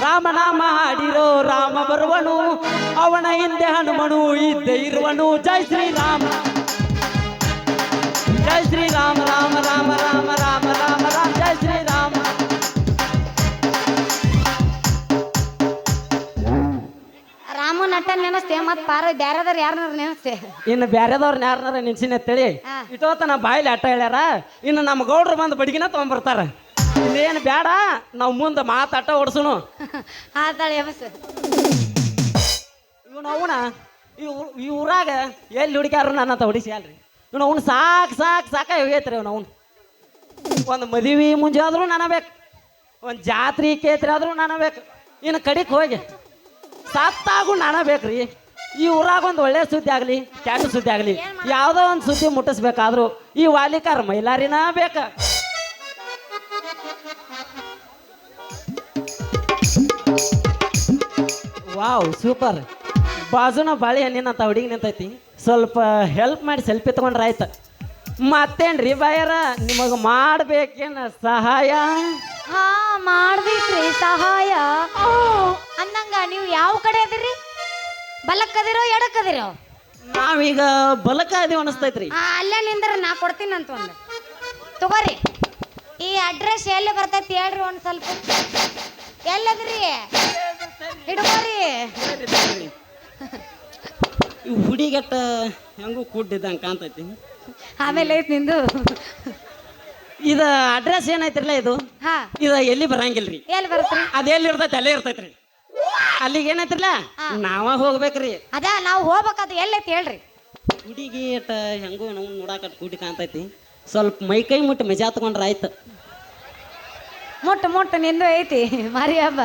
ರಾಮನಾಮ ಹಾಡಿರೋ ರಾಮ ಬರುವನು, ಅವನ ಹಿಂದೆ ಹನುಮನು ಇದ್ದೇ ಇರುವನು. ಜೈ ಶ್ರೀರಾಮ. ಜೈ ಶ್ರೀರಾಮ ರಾಮ ರಾಮ ರಾಮ ರಾಮ ರಾಮ ರಾಮ. ನೆನಸ್ತೆ ಮತ್ ಪಾರ ಬ್ಯಾರದವ್ರ ಯಾರನ್ನಾರ ನೆನಸ್ತೆ? ಇನ್ನು ಬ್ಯಾರೆದವ್ರನ್ನ ಯಾರನ್ನಾರ ನಿನ್ಸಿನ ಅಂತೇಳಿ ಇಟೋತ ನಾ ಬಾಯಿಲಿ ಅಟ್ಟ ಹೇಳ್ಯಾರ ಇನ್ನು ನಮ್ಮ ಗೌಡ್ರು ಬಂದು ಬಡಿಗಿನ ತೊಗೊಂಬರ್ತಾರ. ಇನ್ನೇನು ಬೇಡ ನಾವು ಮುಂದೆ ಮಾತಾಟ ಓಡಿಸುನು. ಆತಾಳೆ ಎಬಸ್ ಇವನು ಅವನ ಈ ಊರಾಗ ಎಲ್ಲಿ ಹುಡುಕ್ಯಾರು ನನ್ನ ಅಂತ ಹೊಡಿಸಿ ಅಲ್ರಿ ಇವನು ಅವ್ನು ಸಾಕು ಸಾಕು ಸಾಕ ಹೋಗೈತ್ರಿ ಅವ್ನು ಅವ್ನು. ಒಂದು ಮದುವೆ ಮುಂಜೆ ಆದ್ರೂ ನಾನು ಬೇಕು. ಒಂದು ಜಾತ್ರೆ ಕೇತ್ರಿ ಆದರೂ ನಾನು ಬೇಕು. ಇನ್ನು ಕಡಿಕ್ ಹೋಗಿ. ಸತ್ತಾಗೂ ನಾನು ಬೇಕ್ರಿ. ಈ ಊರಾಗ ಒಂದು ಒಳ್ಳೆ ಸುದ್ದಿ ಆಗಲಿ ಕೆಟ್ಟ ಸುದ್ದಿ ಆಗಲಿ, ಯಾವುದೋ ಒಂದು ಸುದ್ದಿ ಮುಟ್ಟಿಸ್ಬೇಕಾದ್ರೂ ಈ ವಾಲಿಕಾರ ಮೈಲಾರಿನ ಬೇಕ. Wow, super. ಬಾಜುನ ಬಾಳೆ ಹಣ್ಣಿನಂತ ಹುಡುಗಿ ನಿಂತೈತಿ. ಸ್ವಲ್ಪ ಹೆಲ್ಪ್ ಮಾಡಿ ಸೆಲ್ಫಿ ತಗೊಂಡ್ರೆ ಆಯ್ತು. ಮತ್ತೇನ್ರಿ ಬಾಯರ, ನಿಮಗೆ ಮಾಡ್ಬೇಕೇನ ಸಹಾಯ? ಹಾ, ಮಾಡ್ಬೇಕ್ರಿ ಸಹಾಯ. ಅಂದಂಗ ನೀವು ಯಾವ ಕಡೆ ಅದಿರಿ? ಬಲಕ್ಕದಿರೋ ಎಡಕ್ಕದಿರೋ ನಾವೀಗ ಬಲಕ ಅದೀವಿ ಅನಿಸ್ತೈತ್ರಿ. ಆ, ಅಲ್ಲೇ ನಿಂದ್ರ ನಾ ಕೊಡ್ತೀನಿ ಅಂತ ಒಂದು. ತಗೋರಿ. ಈ ಅಡ್ರೆಸ್ ಎಲ್ಲಿ ಬರ್ತೈತಿ ಹೇಳ್ರಿ ಒಂದು ಸ್ವಲ್ಪ. ಎಲ್ಲದ್ರಿ? ಹಿಡ್ಕೋರಿ. ಈ ಹುಡಿಗಟ್ಟ ಹೆಂಗೂ ಕೂಡಿದ್ದಂಗೆ ಕಾಣ್ತೈತಿ. ಆಮೇಲೆ ಐತ್ ನಿಂದು. ಇದು ಅಡ್ರೆಸ್ ಏನೈತ್ರಲ್ಲ ಇದು? ಹಾ. ಇದು ಎಲ್ಲಿ ಬರಂಗಿಲ್ರಿ? ಎಲ್ಲಿ ಬರುತ್ತೆ ಅದು ಎಲ್ಲಿ ಇರ್ತೈತಿ ಅಲ್ಲೇ ಇರ್ತೈತ್ರಿ. ಅಲ್ಲಿಗೆ ಏನೈತ್ರಲ್ಲ ನಾವ ಹೋಗ್ಬೇಕ್ರಿ. ಅದ ನಾವು ಹೋಗ್ಬೇಕಾದ ಎಲ್ಲೈತಿ ಹೇಳ್ರಿ. ಹುಡುಗಿ ಅಟ ಹೆಂಗೂ ನಾವು ನೋಡಾಕ ಕೂಡಿ ಕಾಣ್ತೈತಿ. ಸ್ವಲ್ಪ ಮೈ ಕೈ ಮುಟ್ಟು ಮಜಾ ತಗೊಂಡ್ರ ಆಯ್ತು. ಮುಟ್ಟು ಮುಟ್ಟು ನಿಂದು ಐತಿ. ಮಾರಿ ಹಬ್ಬ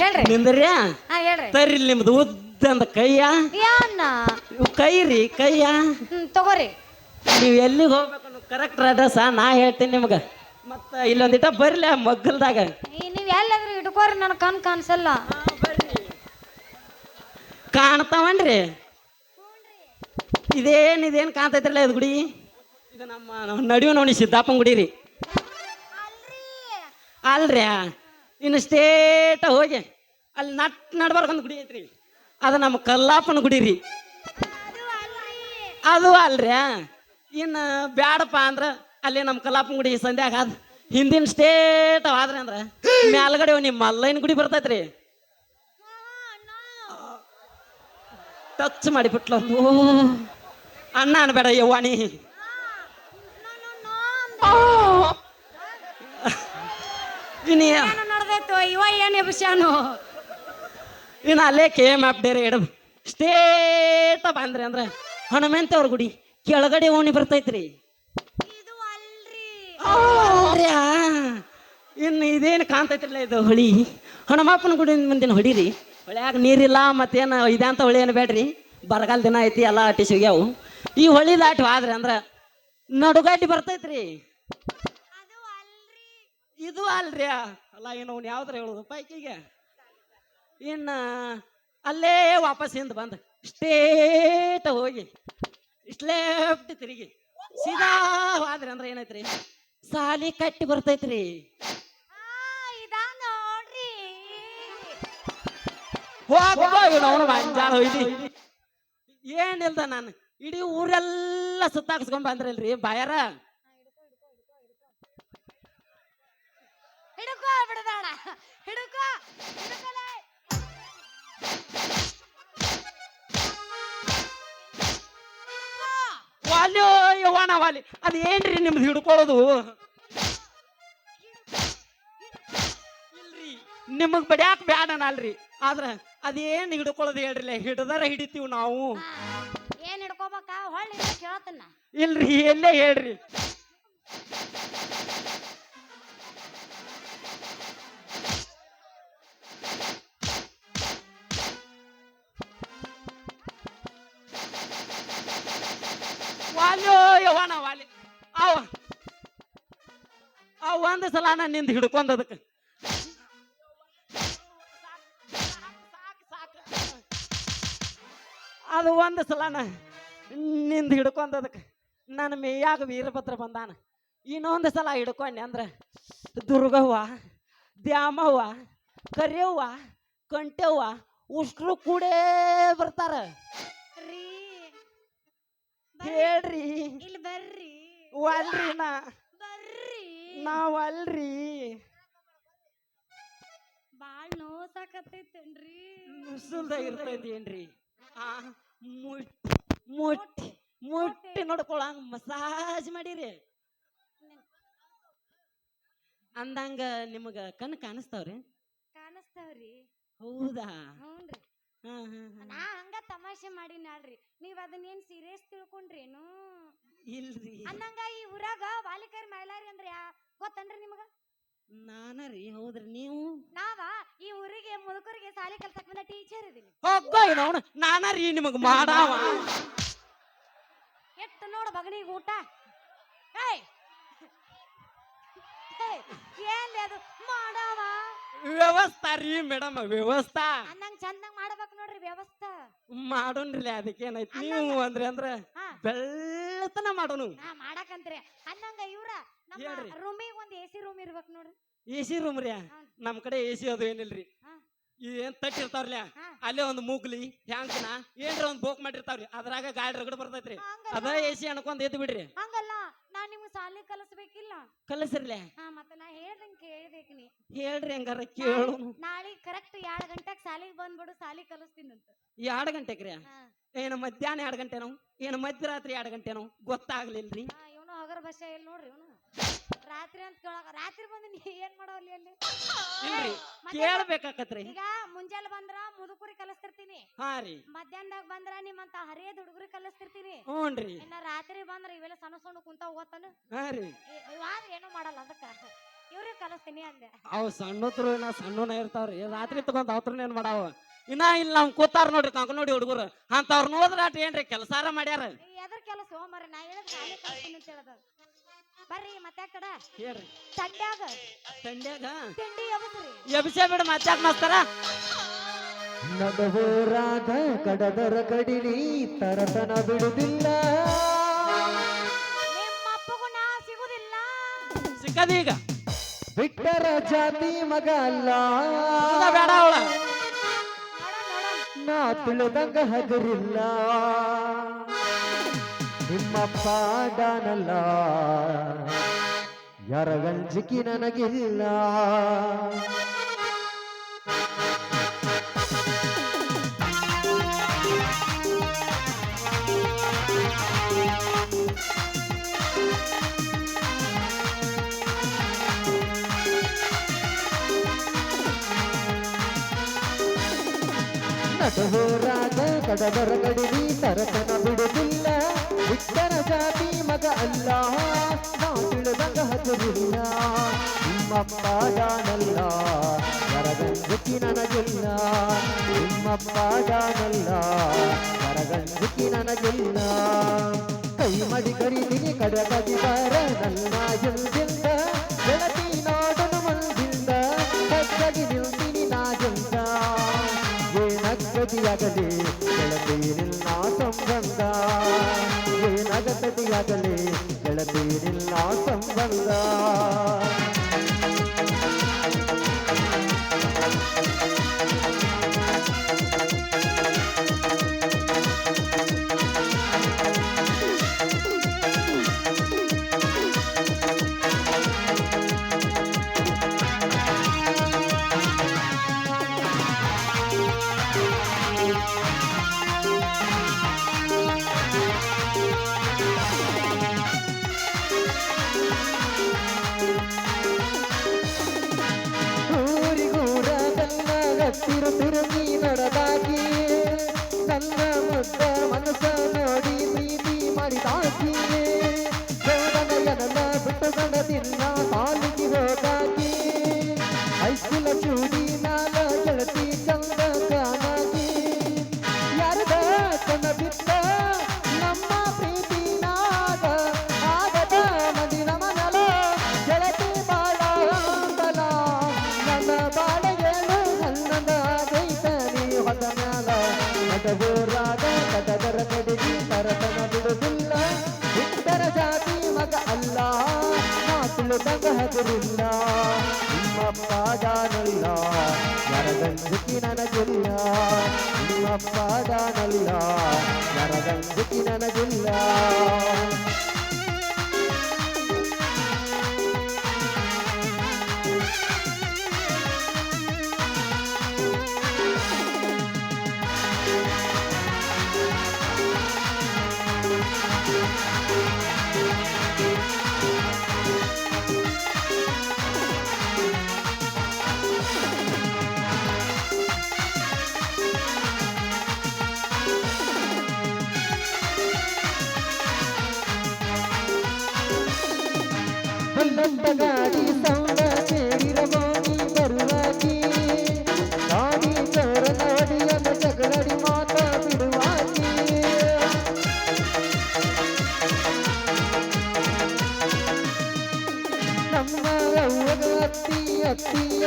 ಹೇಳ್ರಿ. ನಿಂದ್ರಿ ಹಾ ಹೇಳ್ರಿ. ತರ್ರಿ ನಿಮ್ದು ಉದ್ದಂದ ಕೈಯ. ಯಾನ್ನ? ಕೈ ರೀ ಕೈಯ. ಹ್ಮ್ ತಗೋರಿ. ನೀವು ಎಲ್ಲಿಗೆ ಹೋಗ್ಬೇಕು ಕರೆಕ್ಟ್ ಅಡ್ರೆಸ್ ನಾ ಹೇಳ್ತೀನಿ ನಿಮ್ಗೆ. ಮತ್ತು ಇಲ್ಲೊಂದಿಟ ಬರ್ಲಿ ಆ ಮಗ್ಗಲ್ದಾಗ ನೀವ್ ಎಲ್ಲಾದ್ರೂ ನನ್ ನನ್ನ ಕಣ್ ಕಾಣಿಸಲ್ಲ. ಕಾಣ್ತಾವನ್ರಿ? ಇದೇನ್ ಇದೇನ್ ಕಾಣ್ತೈತ್ರಲ್ಲ ಇದು ಗುಡಿ? ಇದು ನಮ್ಮ ನಡುವೆ ನೋಡಿ ಸಿದ್ದಾಪನ್ ಗುಡಿ ರೀ. ಅಲ್ರಿ? ಇನ್ನು ಸ್ಟೇಟ ಹೋಗಿ ಅಲ್ಲಿ ನಟ್ ನಡ್ಬಾರ್ದು ಒಂದು ಗುಡಿ ಐತ್ರಿ. ಅದು ನಮ್ಮ ಕಲ್ಲಾಪನ ಗುಡಿ ರೀ. ಅದು ಅಲ್ರಿ. ಇನ್ನು ಬ್ಯಾಡಪ್ಪ ಅಂದ್ರೆ ಅಲ್ಲಿ ನಮ್ಮ ಕಲ್ಲಾಪನ ಗುಡಿ ಸಂಧ್ಯಾಗ ಹಿಂದಿನ ಸ್ಟೇಟ್ ಆದ್ರೆ ಅಂದ್ರೆ. ಮ್ಯಾಲ್ಗಡೆ ನಿಮ್ಮ ಮಲ್ಲೈನ ಗುಡಿ ಬರ್ತೈತ್ರಿ. ಟಚ್ ಮಾಡಿಬಿಟ್ಲ ಅಣ್ಣ ಅನ್ಬೇಡ, ಯವ್ವಾಣಿ. ಇವ ಏನು ಎಬ್ಸ್ಯಾನು ಇನ್ನು ಅಲ್ಲೇ ಕೆ ಎಂ ಆಫ್ ಡೇರೆ ಇಡ ಸ್ಟೇಟ ಬಂದ್ರಿ ಅಂದ್ರೆ. ಹನುಮಂತ ಅವ್ರ ಗುಡಿ ಕೆಳಗಡೆ ಓಣಿ ಬರ್ತೈತ್ರಿ? ಇನ್ನು ಇದೇನು ಕಾಣ್ತೈತ್ರಲ್ಲ ಇದು ಹೊಳಿ. ಹಣಮಪ್ಪನ ಗುಡಿ ಮುಂದಿನ ಹೊಡಿರಿ. ಹೊಳ್ಯಾಗ ನೀರಿಲ್ಲ ಮತ್ತೇನು ಇದಂತ ಹೊಳಿ ಏನು ಬೇಡ್ರಿ. ಬರಗಾಲ ದಿನ ಐತಿ ಎಲ್ಲ ಅಟ್ಟಿ ಸಿಗ್ಯಾವು. ಈ ಹೊಳಿ ದಾಟಿ ಹೋದ್ರಿ ಅಂದ್ರೆ ನಡುಗಡ್ಡಿ ಬರ್ತೈತ್ರಿ. ಇದು ಅಲ್ರಿ ಅಲ್ಲ ಏನು ಅವ್ನು ಯಾವ್ದ್ರ ಹೇಳೋದು? ಪೈಕಿಗೆ. ಇನ್ನು ಅಲ್ಲೇ ವಾಪಸ್ ಹಿಂದೆ ಬಂದು. ಸ್ಟೇಟ ಹೋಗಿ. ಇಷ್ಟೇ ತಿರುಗಿ. ಸೀದಾ ಹೋದ್ರಿ ಅಂದ್ರೆ ಏನೈತ್ರಿ? ಸಾಲಿ ಕಟ್ಟಿ ಬರ್ತೈತ್ರಿ. ಮಂಜಾಳ ಏನಿಲ್ದ ನಾನು? ಇಡೀ ಊರೆಲ್ಲ ಸುತ್ತಾಕ್ಸ್ಕೊಂಡ್ ಬಂದ್ರಲ್ರಿ ಬಾಯಾರ? ಹಿಡ್ಕೋ ಬಿಡದಾಣ ಹಿಡ್ಕೋ. ವಾಲ್ಯೋ ಯವ್ವಾನ ವಾಲಿ ಅದೇನ್ರಿ ಏನ್ರಿ ನಿಮ್ದು ಹಿಡ್ಕೊಳ್ಳೋದು? ನಿಮಗ್ ಬಡ್ಯಾಕ್ ಬ್ಯಾಡ ಅಲ್ರಿ ಆದ್ರ ಅದೇನ್ ಹಿಡ್ಕೊಳ್ಳೋದು ಹೇಳ್ರಿ ಹಿಡ್ದಾರ ಹಿಡಿತೀವಿ ನಾವು. ಏನ್ ಹಿಡ್ಕೋಬೇಕ? ಹೊಳ್ಳಿ ಕೇಳತನ್ನ ಇಲ್ರಿ ಎಲ್ಲೇ ಹೇಳ್ರಿ. ವಾಲ್ಯೋ ಯವ್ವಾನ ವಾಲಿ. ಅವ ಅವ ಒಂದ್ ಸಲ ನಾನು ನಿಂದ ಹಿಡ್ಕೊಂಡ್ ಅದಕ್ಕೆ ಅದು ಒಂದು ಸಲನ ನಿಂದ ಹಿಡ್ಕೊಂಡದಕ್ಕೆ ನನ್ನ ಮೇಯಾಗ ವೀರಭದ್ರ ಬಂದಾನ. ಇನ್ನೊಂದು ಸಲ ಹಿಡ್ಕೊಂಡೆ ಅಂದ್ರೆ ದುರ್ಗವ್ವ ದ್ಯಾಮವ್ವ ಕರಿಯವ್ವ ಕಂಟೆವ್ವ ಉಷ್ಟ್ರು ಕೂಡೇ ಬರ್ತಾರ. ಹೇಳ್ರಿ. ಇಲ್ಲಿ ಬರ್ರಿ. ಅಲ್ರಿ ನಾ. ಬರ್ರಿ. ನಾವ್ ಅಲ್ರಿ. ಬಾಳ್ ನೋಸಾಕತ್ತೈತೇನ್ರಿ ಮುಸುಲ್ದ ಇರ್ತೈತಿ ಏನ್ರಿ ಆ. ಮುಟ್ಟಿ ಮುಟ್ಟಿ ನೋಡ್ಕೊಳಂಗ ಮಸಾಜ್ ಮಾಡಿರಿ. ಅಂದಂಗ ನಿಮಗ ಕಣ್ ಕಾಣಿಸ್ತಾವ್ರಿ? ಕಾಣಿಸ್ತಾವ್ರಿ. ಹೌದಾ? ಹ್ಞೂನ್ರಿ. ಹಾ ಹಾ ಹಾ. ನಾ ಹಂಗ ತಮಾಷೆ ಮಾಡಿ ನಾಳ್ರಿ ನೀವ್ ಅದನ್ನ ಏನ್ ಸೀರಿಯಸ್ ತಿಳ್ಕೊಂಡ್ರೇನು? ಇಲ್ರಿ. ಅಂದಂಗ ಈ ಊರಾಗ ಬಾಲಿಕರ್ ಮೈಲಾರಿ ಅಂದ್ರೆ ಯಾ ಗೊತ್ತನ್ರಿ ನಿಮಗ? ನಾನ ರೀ ಹೌದ್ರಿ ನೀವು? ನಾವ ಈ ಊರಿಗೆ ಮುದುಕರಿಗೆ ಸಾಲಿ ಕಲ್ಸಕ್ ಬಂದ ಟೀಚರ್ ಇದೀನಿ. ಹೋಗ್ಬಾ ಅವನು. ನಾನ ರೀ ನಿಮಗ್ ಮಾಡಾವ. ಎಟ್ಟು ನೋಡು ಬಗನಿಗೆ ಊಟ. ಏಯ್ ಏಯ್, ಅದು ಮಾಡವ. ವ್ಯವಸ್ಥಾ ರೀ ಮೇಡಮ್ ವ್ಯವಸ್ಥಾ. ಅನ್ನಂಗ್ ಚಂದಂಗ್ ಮಾಡ್ಬೇಕು ನೋಡ್ರಿ ವ್ಯವಸ್ಥಾ. ಮಾಡೋಣ್ರಿ ಅದಕ್ಕೇನೈತಿ? ನೀವು ಅಂದ್ರಿ ಅಂದ್ರ ಹಾ. ಬೆಳ್ಳತನ ಮಾಡೋನು. ನಾ ಮಾಡಕಂತ್ರಿ. ಅನ್ನಂಗ ಇವ್ರ ನಮ್ಮ ಹೇಳ್ರಿ. ರೂಮಿಗೆ ಒಂದ್ ಎ ಸಿ ರೂಮ್ ಇರ್ಬೇಕು ನೋಡ್ರಿ. ಎ ಸಿ ರೂಮ್ ರೀ ಹಾ. ನಮ್ ಕಡೆ ಎ ಸಿ ಅದು ಏನಿಲ್ರಿ? ಹಾ. ಈ ಏನ್ ತಟ್ಟಿರ್ತಾವ್ರಲ್ಲ. ಅಲ್ಲೇ ಒಂದು ಮೂಗ್ಲಿ ಹ್ಯಾಂಕನ ಏನ್ರ ಒಂದ್ ಬೋಕ್ ಮಾಡಿರ್ತಾವ್ರಿ. ಅದ್ರಾಗ ಗಾಡಿ ರಗಡ್ ಬರ್ತೈತ್ರಿ. ಅದ ಎಸಿ ಸಿ ಅನ್ಕೊಂಡ್ ಎದ್ದು ಬಿಡ್ರಿ. ಹಂಗಲ್ಲ. ನಾ ನಿಮ್ಗೆ ಸಾಲಿ ಕಲಿಸ್ಬೇಕಿಲ್ಲ. ಕಲಸ್ರಲೆ ಹಾ ಮತ್ತೆ ನಾ ಹೇಳ್ದಂಗ್ ಕೇಳ್ಬೇಕು ನೀ. ಹೇಳ್ರಿ ಹಂಗಾರ ಕೇಳು. ನಾಳೆ ಕರೆಕ್ಟ್ ಎರಡ್ ಗಂಟೆಗೆ ಸಾಲಿಗೆ ಬಂದ್ಬಿಡು ಸಾಲಿ ಕಲಿಸ್ತೀನಂತ. ಎರಡ್ ಗಂಟೆಗ್ರಿ? ಏನು ಮಧ್ಯಾಹ್ನ ಎರಡ್ ಗಂಟೆನೋ? ಏನು ಮಧ್ಯರಾತ್ರಿ ಎರಡ್ ಗಂಟೆನೋ? ಗೊತ್ತಾಗ್ಲಿಲ್ರಿ. ಇವನು ಹಗರ ಭಾಷೆ ಇಲ್ಲಿ ನೋಡ್ರಿ ಇವನು? ರಾತ್ರಿ ಅಂತ ಕೇಳಾಕ ರಾತ್ರಿ ಬಂದು ನೀ ಏನ್ ಮಾಡವಲ್ಲಿ ಅಲ್ಲಿ ಇಲ್ರಿ ಕೇಳ್ಬೇಕಾಕತ್ರಿ. ಈಗ ಮುಂಜಾನೆ ಬಂದ್ರ ಮುದುಕುರಿ ಕಲಿಸ್ತಿರ್ತೀನಿ. ಹಾ ರೀ. ಮಧ್ಯಾಹ್ನದಾಗ ಬಂದ್ರ ನಿಮ್ಮಂತ ಹರಿಯದ ಹುಡುಗರಿ ಕಲಿಸ್ತಿರ್ತೀನಿ. ಹ್ಞೂನ್ರಿ ಇನ್ನ ರಾತ್ರಿ ಬಂದ್ರ ಇವೆಲ್ಲ ಸಣ್ಣ ಸಣ್ಣ ಕುಂತ ಹೋಗತ್ತಾನು ಹಾ ರೀ. ಇವಾಗ ಏನು ಮಾಡಲ್ಲ ಅದಕ್ಕ. ಇವ್ರಿಗೆ ಕಲಿಸ್ತೀನಿ ಅಂದೆ. ಅವ್ ಸಣ್ಣತ್ರು ನಾ ಸಣ್ಣನ ಇರ್ತಾವ್ರಿ. ರಾತ್ರಿ ತಗೊಂಡ್ ಅವತ್ರ ಏನ್ ಮಾಡಾವ? ಇನ್ನ ಇಲ್ಲಿ ನಮ್ ಕೂತಾರ ನೋಡ್ರಿ ಕಂಕ ನೋಡಿ ಹುಡುಗರು. ಅಂತವ್ರ ನೋದ್ರ ಅಟ್ ಏನ್ರಿ ಕೆಲಸಾರ ಮಾಡ್ಯಾರ? ಎದ್ರ ಕೆಲಸ? ಹೋಮರ ನಾ ಹೇಳಿದ್ರೆ ಸಾಲಿ ಕಲಿಸ್ತೀನಿ ಅಂತ ಹೇಳದ. ಬರ್ರಿ ಮತ್ತೆ ಕಡ. ಹೇಳ್ರಿ. ತಂಡ್ಯಾಗ. ತಂಡ್ಯಾಗ? ತಿಂಡಿ ಯಾವತ್ರಿ ಎಬ್ಸೆ ಬಿಡ ಮತ್ತಾಕ್ ಮಾಸ್ತಾರ? ನಗಬೋರಾದ ಕಡದರ ಕಡಿಲಿ ತರತನ ಬಿಡುದಿಲ್ಲ. ನಿಮ್ಮ ಅಪ್ಪಗೂ ನಾ ಸಿಗುದಿಲ್ಲ. ಸಿಕ್ಕದೀಗ ಬಿಟ್ಟರ ಜಾತಿ ಮಗ ಅಲ್ಲ. ಇದ ಬೇಡ ಅವಳ. ನೋಡ ನೋಡ ನಾ ತಿಳಿದಂಗ ಹಗರಿಲ್ಲ. ನಿಮ್ಮಪ್ಪ ಡಾನಲ್ಲ ಯಾರಗಂಜಿಕಿ ನನಗಿಲ್ಲ. ನಟಹೋರಾಗ ಕಡದರ ಕಡಿಲಿ ತರತನ ಬಿಡುದಿಲ್ಲ ಬಿಟ್ಟರ ಜಾತಿ ಮಗ ಅಲ್ಲ. ನಾ ತಿಳಿದಂಗ ಹಗರಿಲ್ಲ ನಿಮ್ಮಪ್ಪ ಜಾನಲ್ಲ. ಕರಗಂಜುಕಿ ನನಗಿಲ್ಲ. ನಿಮ್ಮಪ್ಪ ಜಾನಲ್ಲ. ಕರಗಂಜುಕಿ ನನಗಿಲ್ಲ. ಕೈ ಮಡಿ ಕಡಗದಿ ಬರ ನನ್ನ ಎಲ್ದಿಂದ ಏನಗತಿಯಾಗಲಿ ಗೆಳತೀರಿಲ್ಲ ಸಂಬಂಧ ಏನಗತಿಯಾಗಲಿ ಗೆಳತೀರಿಲ್ಲ ಸಂಬಂಧ ಯಾರಗಂಜಿಕಿ ನನಗಿಲ್ಲ ನಿಮ್ಮಪ್ಪ ದಾನಲ್ಲ ಯಾರಗಂಜಿಕಿ ನನಗಿಲ್ಲ.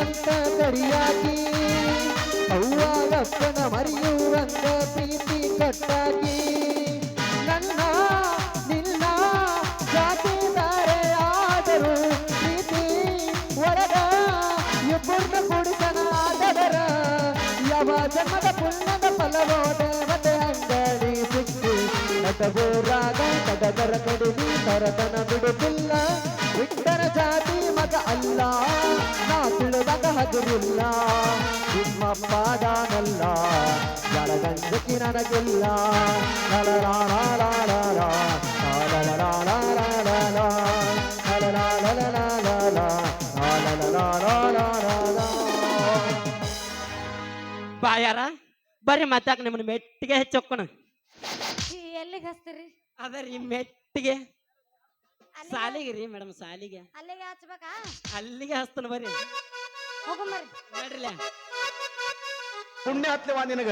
ಅಂತ ಕರಿಯಾಗಿ ಅವ್ವಾಗಪ್ಪನ ಮರೆಯುವಂತ ಪ್ರೀತಿ ಕಟ್ಟಾಗಿ ಜನ್ಮದ ಪುಣ್ಯದ ಫಲವೋ ದೇವತೆ ಅಂಗಡಿ ಸಿಕ್ಕಿ ನಟಗೋರಾಗ ತಡಗರ ಕಡಿಲಿ ತರತನ ಬಿಡುತ್ತಿಲ್ಲ ಬಿಟ್ಟರ ಜಾತಿ ಮಗ ಅಲ್ಲ ನಾ ತಿಳಿದಾಗ ಹಗುರಿಲ್ಲ ನಿಮ್ಮಪ್ಪ ದಾನಲ್ಲ ನನಗಿಲ್ಲ ಲಲಲಾಲಾಲಾಲಾಲ, ಲಾಲಲಾಲಾಲಾಲಾಲ. ಬಾಯಾರ? ಬರ್ರಿ ಮತ್ತಾಕ ನಿಮ್ಮನ್ನ ಮೆಟ್ಟಿಗೆ ಹೆಚ್ಚೊಕ್ಕಣ ಎಲ್ಲಿಗೆ ಹಚ್ತೀರಿ? ಅದ ರೀ ಮೆಟ್ಟಿಗೆ. ಅಲ್ಲಿಗೆ- ಸಾಲಿಗೆ ರೀ ಮೇಡಮ್ ಸಾಲಿಗೆ. ಅಲ್ಲಿಗೆ ಹಚ್ಬೇಕಾ? ಅಲ್ಲಿಗೆ ಹಸ್ತನ ಬರ್ರಿ. ಹೋಗಂಬರ್ರಿ ನೋಡ್ರಿಲ್ಲ ಪುಣ್ಯ ಹತ್ಲೆವಾ ನಿನಗ?